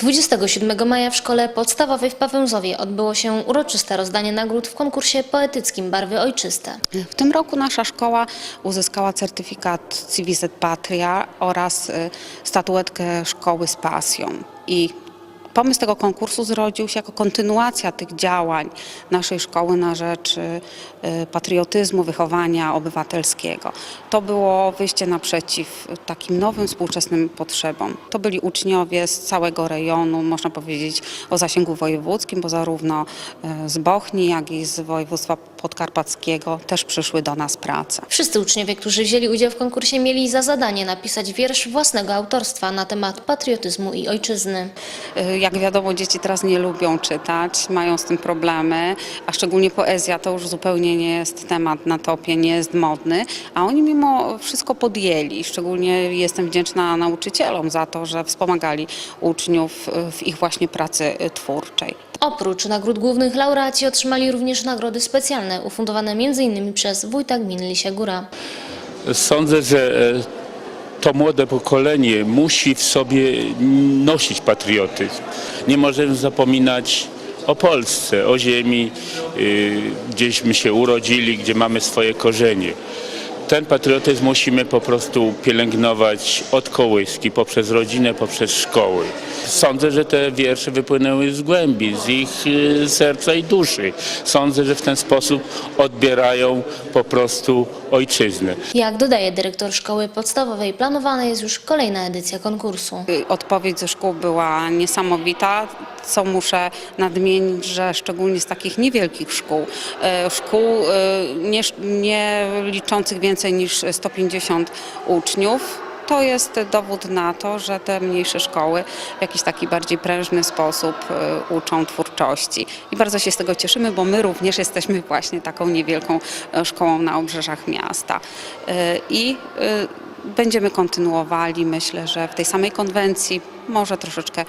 27 maja w szkole podstawowej w Pawęzowie odbyło się uroczyste rozdanie nagród w konkursie poetyckim Barwy Ojczyste. W tym roku nasza szkoła uzyskała certyfikat Civiset Patria oraz y, statuetkę Szkoły z Pasją. I pomysł tego konkursu zrodził się jako kontynuacja tych działań naszej szkoły na rzecz y, y, patriotyzmu, wychowania obywatelskiego. To było wyjście naprzeciw takim nowym, współczesnym potrzebom. To byli uczniowie z całego rejonu, można powiedzieć o zasięgu wojewódzkim, bo zarówno y, z Bochni, jak i z województwa podkarpackiego też przyszły do nas prace. Wszyscy uczniowie, którzy wzięli udział w konkursie, mieli za zadanie napisać wiersz własnego autorstwa na temat patriotyzmu i ojczyzny. Jak wiadomo, dzieci teraz nie lubią czytać, mają z tym problemy, a szczególnie poezja to już zupełnie nie jest temat na topie, nie jest modny, a oni mimo wszystko podjęli. Szczególnie jestem wdzięczna nauczycielom za to, że wspomagali uczniów w ich właśnie pracy twórczej. Oprócz nagród głównych laureaci otrzymali również nagrody specjalne, ufundowane m.in. przez wójta gminy Lisia Góra. Sądzę, że e, to młode pokolenie musi w sobie nosić patriotyzm. Nie możemy zapominać o Polsce, o ziemi, y, gdzieśmy się urodzili, gdzie mamy swoje korzenie. Ten patriotyzm musimy po prostu pielęgnować od kołyski, poprzez rodzinę, poprzez szkoły. Sądzę, że te wiersze wypłynęły z głębi, z ich y, serca i duszy. Sądzę, że w ten sposób odbierają po prostu ojczyznę. Jak dodaje dyrektor szkoły podstawowej, planowana jest już kolejna edycja konkursu. Odpowiedź ze szkół była niesamowita, co muszę nadmienić, że szczególnie z takich niewielkich szkół, y, szkół y, nie, nie liczących więcej niż 150 uczniów, to jest dowód na to, że te mniejsze szkoły w jakiś taki bardziej prężny sposób y, uczą twórczości. I bardzo się z tego cieszymy, bo my również jesteśmy właśnie taką niewielką y, szkołą na obrzeżach miasta. Y, I będziemy kontynuowali, myślę, że w tej samej konwencji, może troszeczkę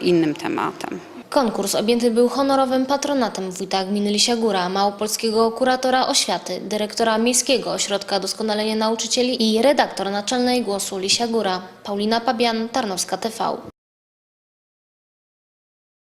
innym tematem. Konkurs objęty był honorowym patronatem wójta gminy Lisia Góra, małopolskiego kuratora oświaty, dyrektora Miejskiego Ośrodka Doskonalenia Nauczycieli i redaktor naczelnej Głosu Lisia Góra, Paulina Pabian, Tarnowska TV.